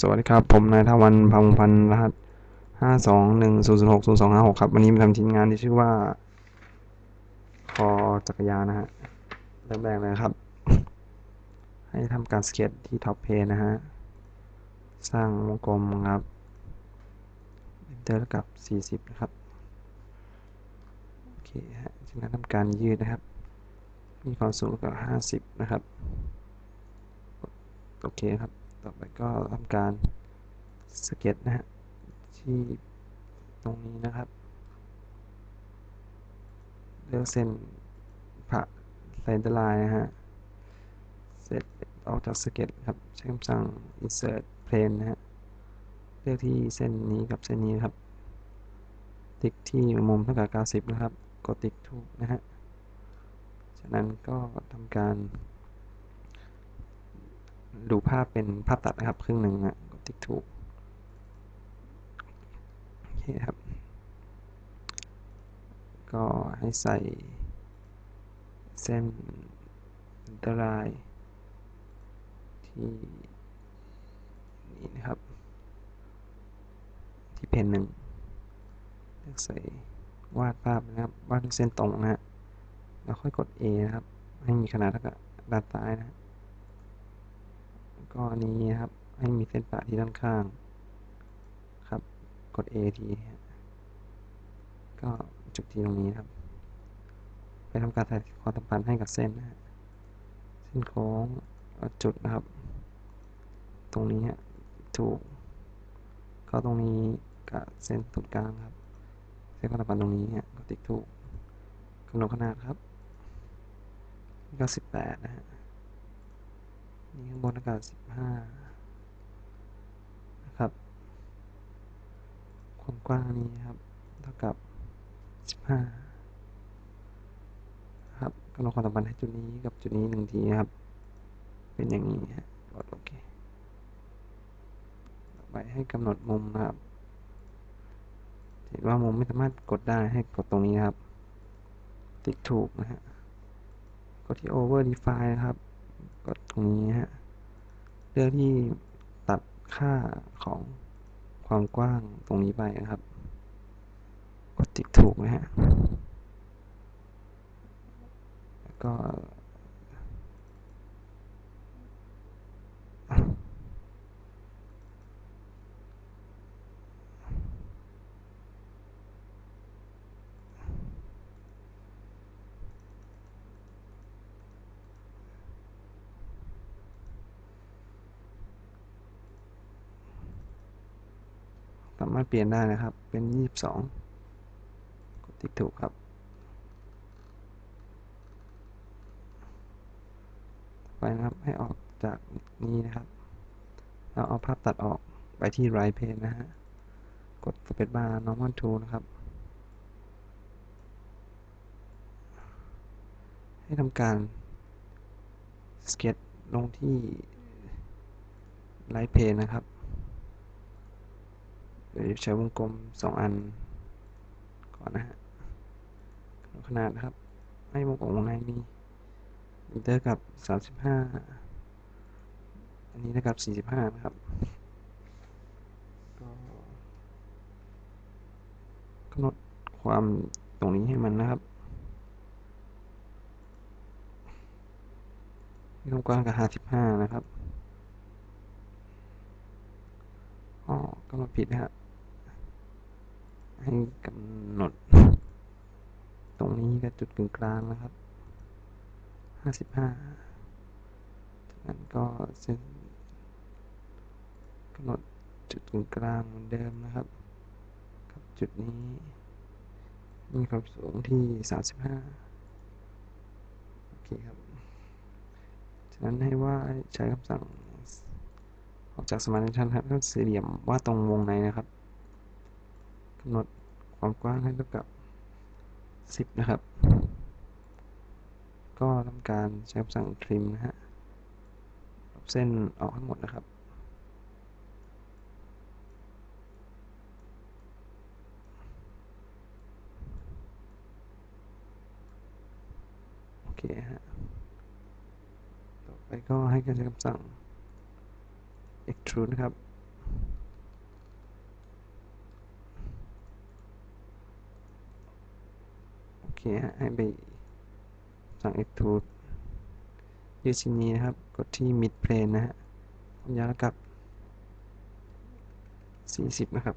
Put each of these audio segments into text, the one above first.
สวัสดีครับ ผมนายทวันพังพันธ์รหัสห้าสองหนึ่งศูนย์ศูนย์หกศูนย์สองห้าหกครับ วันนี้มาทำทีมงานที่ชื่อว่า คอจักรยานนะฮะเริ่มแรกเลยครับ ให้ทำการสเก็ตที่ท็อปเพจนะฮะ สร้างวงกลมครับเตอร์กับสี่สิบนะครับโอเคฮะจากนั้นทำการยืดนะครับ มีความสูงกับห้าสิบนะครับ โอเคครับ ต่อไปก็ทำการสเก็ตนะฮะที่ตรงนี้นะครับเลือกเส้นผ่าเส้นตลายนะฮะเสร็จออกจากสเก็ตครับใช้คำสั่ง insert plane นะฮะเลือกที่เส้นนี้กับเส้นนี้ครับ ติ๊กที่มุมเท่ากับ 90 นะครับ กดติ๊กถูกนะฮะจากนั้นก็ทำการ ดูภาพเป็นภาพตัดนะครับ ครึ่งหนึ่งนะกดติ๊กถูกโอเคครับ ก็ให้ใส่เส้นอันตรายที่นี่นะครับ ที่เพนหนึ่งเลือกใส่วาดภาพนะครับวาดเส้นตรงนะฮะแล้วค่อยกด A นะครับ ให้มีขนาดเท่ากับด้านซ้ายนะ ก็อันนี้นะครับ ให้มีเส้นปะที่ด้านข้าง ครับ กด A ทีก็จุดที่ตรงนี้ครับ ไปทำการถ่ายความสัมพันธ์ให้กับเส้นนะฮะเส้นโค้งจุดนะครับ ตรงนี้ฮะถูก ก็ตรงนี้กับเส้นศูนย์กลางครับ เส้นความสัมพันธ์ตรงนี้ฮะก็ติ๊กถูกกำหนดขนาดครับก็สิบแปดนะฮะ นี่ข้างบนอากาศสิบห้านะครับความกว้างนี้ครับ เท่ากับสิบห้าครับกำหนดความสัมพันธ์ให้จุดนี้กับจุดนี้หนึ่งทีครับ เป็นอย่างนี้ฮะกดโอเคต่อไปให้กำหนดมุมนะครับเห็นว่ามุมไม่สามารถกดได้ให้กดตรงนี้ครับ ติ๊กถูกนะฮะกดที่ over define นะครับ กดตรงนี้ฮะเลือกที่ตัดค่าของความกว้างตรงนี้ไปนะครับ กดติ๊กถูกนะฮะก็ สารถเปลี่ยนได้นะครับ เป็นยี่สิบสองกดติ๊กถูกครับ ไปนะครับ ให้ออกจากนี้นะครับแล้วเอาภาพตัดออกไปที่ right pane นะฮะ กด space bar normal tool นะครับ ให้ทำการ sketch ลงที่ right pane นะครับ เดี๋ยวใช้วงกลมสองอัน ก่อนนะฮะขนาดนะครับ ให้วงกลมวงในมีมิเตอร์กับสามสิบห้าอันนี้นะครับสี่สิบห้านะครับกำหนดความตรงนี้ให้มันนะครับมีความกว้างกับห้าสิบห้านะครับ อ๋อกำหนดผิดนะครับ ให้กำหนด ตรงนี้กับจุดกึ่งกลางนะครับห้าสิบห้าจากนั้นก็เส้นกำหนดจุดกึ่งกลางเหมือนเดิมนะครับ กับจุดนี้ มีความสูงที่สามสิบห้าโอเคครับ จากนั้นให้ว่าใช้คำสั่งออกจากสมาร์ทชันครับก็สี่เหลี่ยมว่าดตรงวงในนะครับ กำหนดความกว้างให้เท่ากับ 10 นะครับ ก็ทำการใช้คำสั่ง trim นะฮะลบเส้นออกให้งหมดนะครับโอเคฮะ ต่อไปก็ให้การใช้คำสั่ง extrude นะครับ โอ เคฮะให้ไปสั่ง extrude ยืดชิ้นนี้นะครับ กดที่ mid plane นะฮะความยาวกับ 40 นะครับ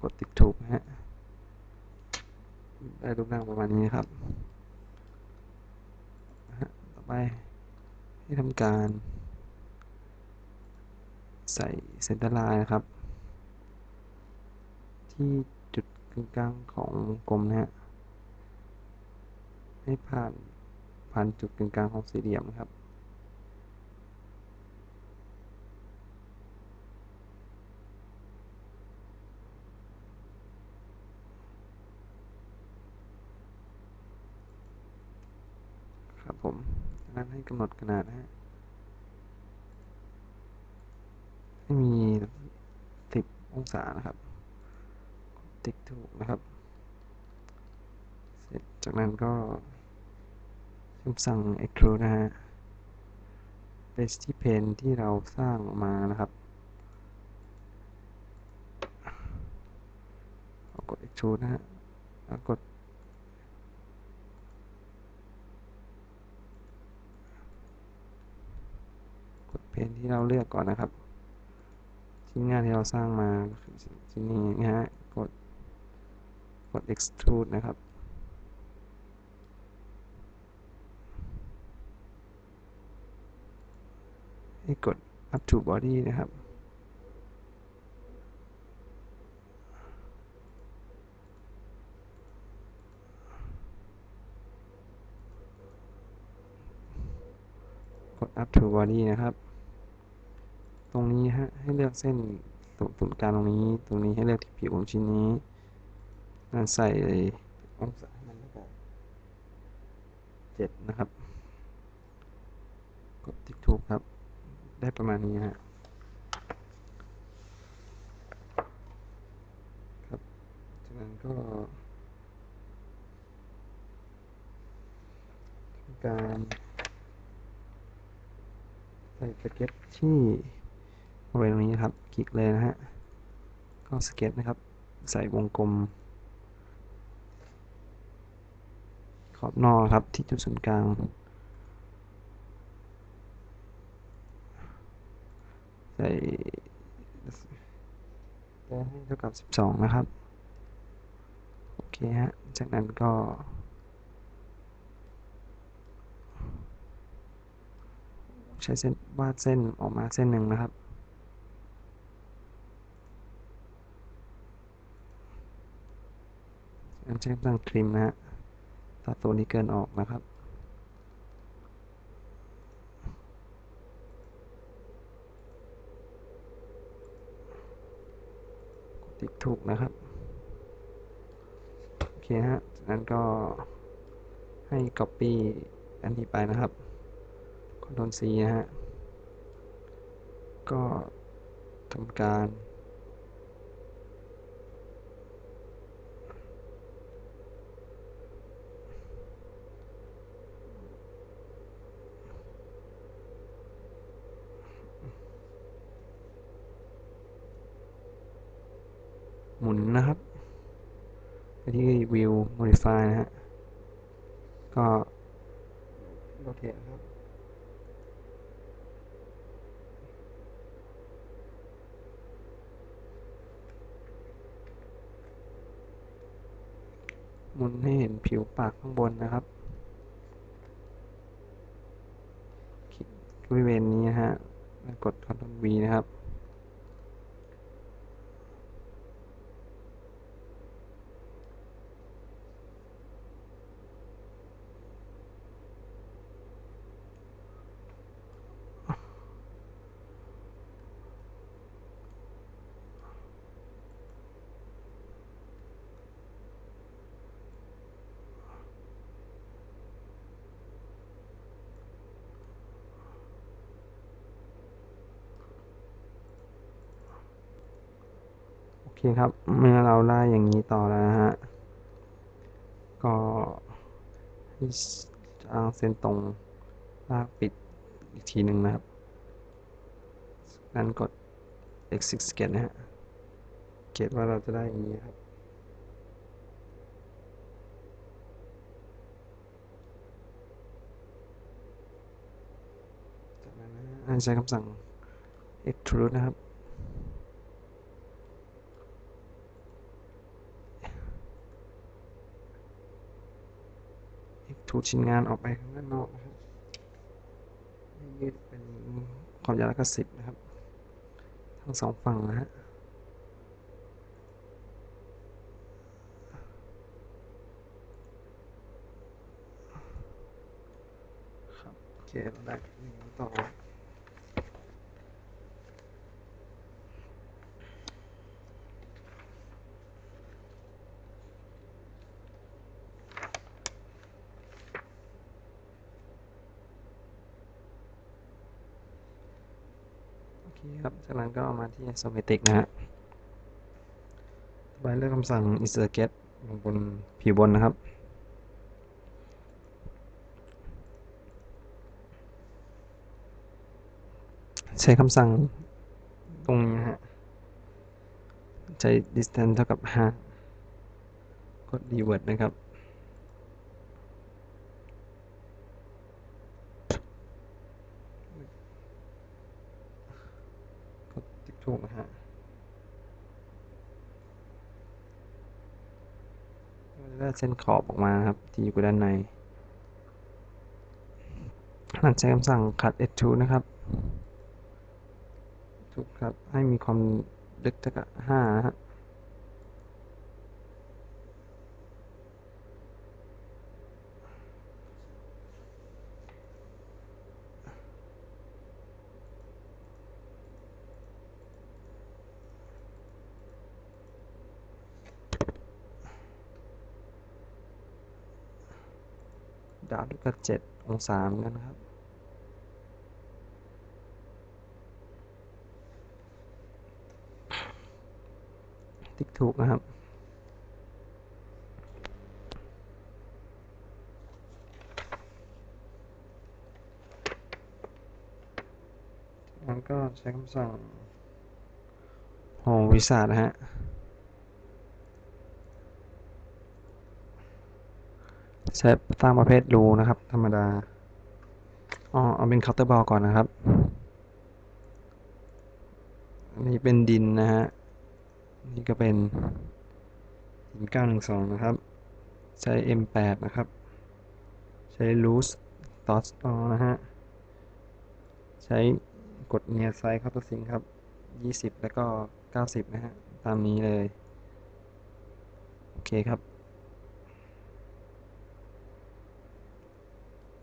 กดติ๊กถูกนะฮะได้รูปร่างประมาณนี้นะครับต่อไปให้ทำการใส่เซนเตอร์ไลน์นะครับ ที่ กึ่งกลางของวงกลมนะฮะ ให้ผ่านผ่านจุดกึ่งกลางของสี่เหลี่ยมนะครับ ครับผมนั้นให้กำหนดขนาดฮะให้มี10องศานะครับ ติ๊กถูกนะครับ เสร็จจากนั้นก็คำสั่ง extrude นะฮะไปที่เพนที่เราสร้างมานะครับเอากด extrude นะฮะแล้วกดกดเพนที่เราเลือกก่อนนะครับ ชิ้นงานที่เราสร้างมาคือชิ้นนี้นะฮะ กด กด extrude นะครับ ให้กด up to body นะครับ กด up to body นะครับ ตรงนี้ฮะ ให้เลือกเส้นศูนย์กลางตรงนี้ ตรงนี้ให้เลือกที่ผิวของชิ้นนี้ ใส่องศาให้มันแล้วก็เจ็ดนะครับ กดติ๊กถูกครับ ได้ประมาณนี้ฮะครับจากนั้นก็การใส่สเก็ตที่บริเวณตรงนี้นะครับ คลิกเลยนะฮะ ก็สเก็ตนะครับ ใส่วงกลม ขอบนอกครับที่จุดศูนย์กลางใส่ให้เท่ากับ 12 นะครับ โอเคฮะ จากนั้นก็ ใช้เส้นวาดเส้นออกมาเส้นหนึ่งนะครับอันใช้ตั้งทริมนะฮะ ตัดตัวนี้เกินออกนะครับ ติ๊กถูกนะครับ โอเคฮะจากนั้นก็ให้ copy อันนี้ไปนะครับ Ctrl C นะฮะ ก็ทำการ หมุนนะครับไปที่ view modify นะฮะ ก็ rotate ครับ หมุนให้เห็นผิวปากข้างบนนะครับบริเวณนี้นะฮะ กด Ctrl V นะครับ คครับ เมื่อเราได้อย่างนี้ต่อแล้วนะฮะ ก็ให้างเส้นตรงลากปิดอีกทีหนึ่งนะครับนั้นกด exit sketch นะฮะ เกตว่าเราจะได้อย่างนี้ครับ จากนั้นนะฮะให้ใช้คำสั่ง extrude นะครับ ถูชิ้นงานออกไปข้างนอกนะครับยืดเป็นความยาวละก็สิบนะครับ ทั้งสองฝั่งนะฮะครับโอเคเราได้ต่อเค ครับจากนั้นก็มาที่ isometric นะฮะต่อไปเลือกคำสั่ง insert get ลงบนผิวบนนะครับใช้คำสั่งตรงนี้นะฮะ ใช้ distance เท่ากับ 5 กด revert นะครับ ถูกนะฮะได้เส้นขอบออกมาครับ ที่อยู่ด้านใน หลังใช้คำสั่ง cut edge to นะครับ ถูกครับ ให้มีความลึกเท่ากับ5นะฮะ ดาวด้วยกับ7องศาเหมือนกันนะครับ ติ๊กถูกนะครับมันก็ใช้คำสั่งโหวิสานะฮะ ใช้ตามประเภทรูนะครับ ธรรมดาอ๋อเอาเป็นเคาน์เตอร์บอลก่อนนะครับนนี้เป็นดินนะฮะ นี่ก็เป็นดิน 912 นะครับ ใช้ M8 นะครับ ใช้ loose dot อ๋อนะฮะ ใช้กด near size เข้าตัวซิงครับ 20 แล้วก็ 90 นะฮะ ตามนี้เลย โอเคครับ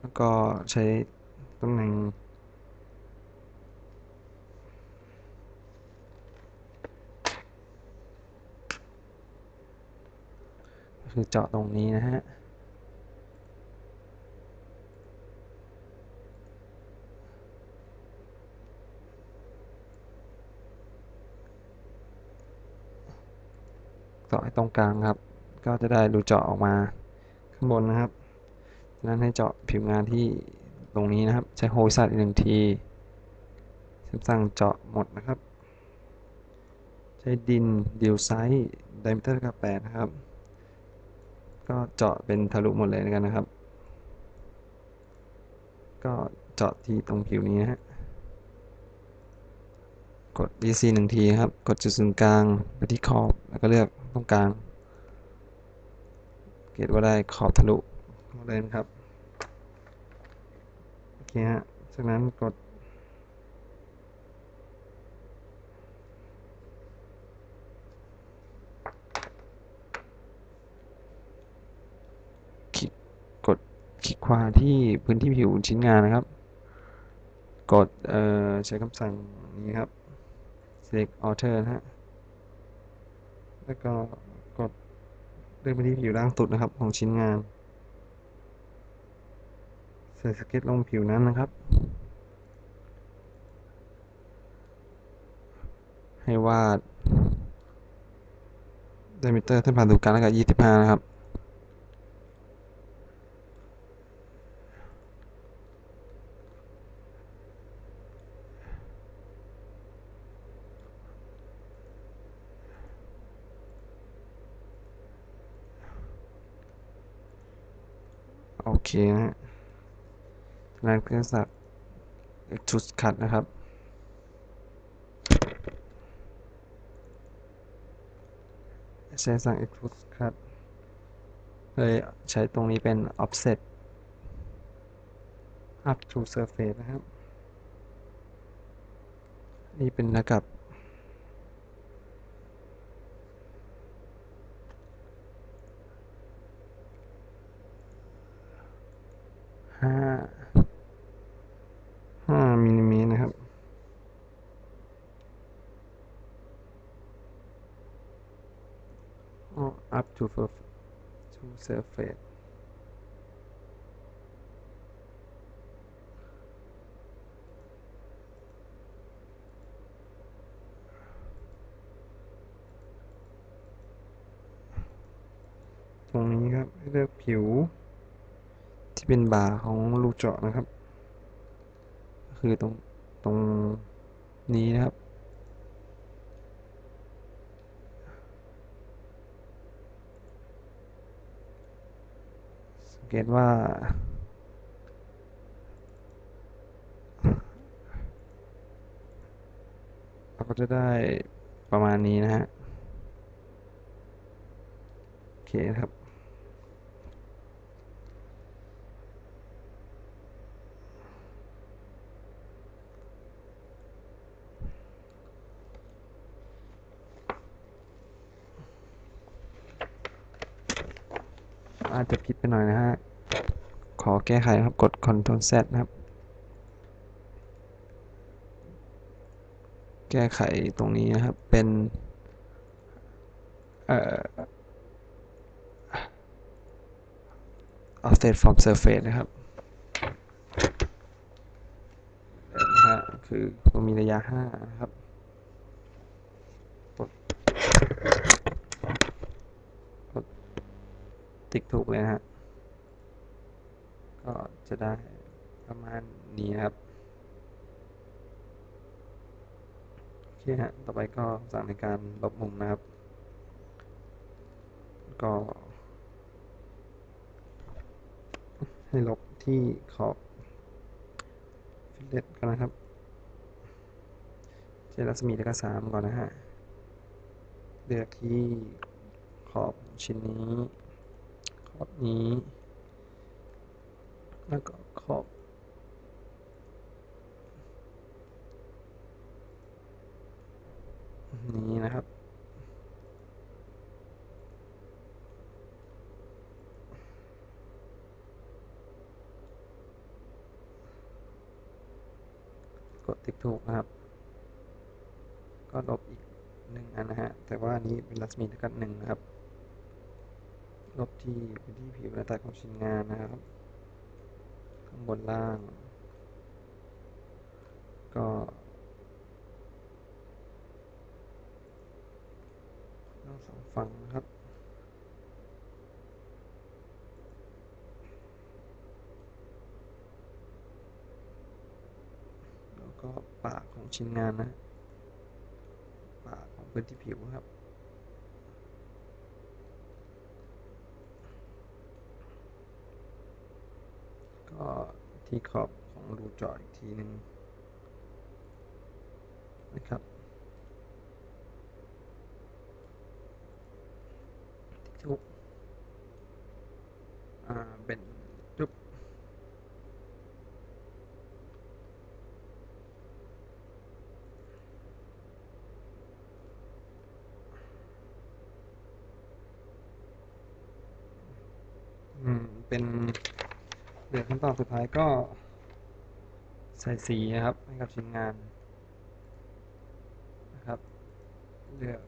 แล้วก็ใช้ตำแหน่งคือเจาะตรงนี้นะฮะเจาะให้ตรงกลางครับ ก็จะได้รูเจาะออกมาข้างบนนะครับ นั้นให้เจาะผิวงานที่ตรงนี้นะครับ ใช้โฮลซัดอีกหนึ่งทีสั่งเจาะหมดนะครับ ใช้ดินดิวไซส์ไดมิเตอร์กับ8นะครับ ก็เจาะเป็นทะลุหมดเลยกันนะครับ ก็เจาะที่ตรงผิวนี้นะฮะกด DC หนึ่งทีครับ กดจุดศูนย์กลางไปที่ขอบ แล้วก็เลือกตรงกลาง เกตว่าได้ขอบทะลุ มดเลยนะครับ โอเคฮะ จากนั้นกด คลิก กดคลิกขวาที่พื้นที่ผิวชิ้นงานนะครับ กด เอ่อ ใช้คำสั่งนี้ครับ select alter นะฮะ แล้วก็กดเลื่อนไปที่ผิวล่างสุดนะครับของชิ้นงาน ใส่สเก็ตลงผิวน้ำนะครับ ให้วาดไดมิเตอร์เส้นผ่านศูนย์กลางแล้วก็ยี่สิบห้านะครับ โอเคนะ งานเครื่องสัก extrude cut นะครับ ใช้สั่ง extrude cut เลยใช้ตรงนี้เป็น offset up to surface นะครับ นี่เป็นระดับ ห้า ห้ามิลลิเมตรนะครับ อ๋อ up to f to surface ตรงนี้ครับเลือกผิว ที่เป็นบ่าของรูเจาะนะครับก็คือตรงตรงนี้นะครับ เกตว่า เราก็จะได้ประมาณนี้นะฮะ โอเคครับ อาจจะผิดไปหน่อยนะฮะ ขอแก้ไขนะครับ กด Ctrl Z นะครับ แก้ไขตรงนี้นะครับ เป็น เอ่อ offset from surface นะครับนะฮะคือมันมีระยะ 5 นะครับกดกด ติ๊กถูกเลยนะฮะ ก็จะได้ประมาณนี้นะครับ โอเคฮะ ต่อไปก็สั่งในการลบมุมนะครับ ก็ ให้ลบที่ขอบฟิลเลตกันนะครับเจรัศมีเลขสามก่อนนะฮะ เลือกที่ขอบชิ้นนี้ ขอบนี้ แล้วก็ขอบนี้นะครับ กดติ๊กถูกนะครับ ก็ลบอีกหนึ่งอันนะฮะ แต่ว่านี้เป็นรัศมีเท่ากับหนึ่งนะครับ ลบที่พื้นที่ผิวหน้าตาของชิ้นงานนะครับ ข้างบนล่าง ก็ทั้งสองฝั่งครับแล้วก็ปากของชิ้นงานนะ ปากของพื้นที่ผิวครับ ก็ ที่ขอบของรูเจาะอีกทีหนึ่งนะครับทุกอ่าเป็นจุบอืม เป็น เหลือขั้นตอนสุดท้ายก็ ใส่สีนะครับ ให้กับชิ้นงานนะครับเลือก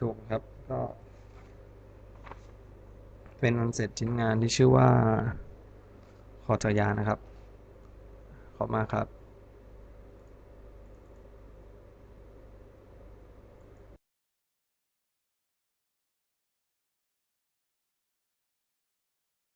ถูกครับก็ เป็นอันเสร็จชิ้นงานที่ชื่อว่า ขอจอยานะครับ ขอบมาครับ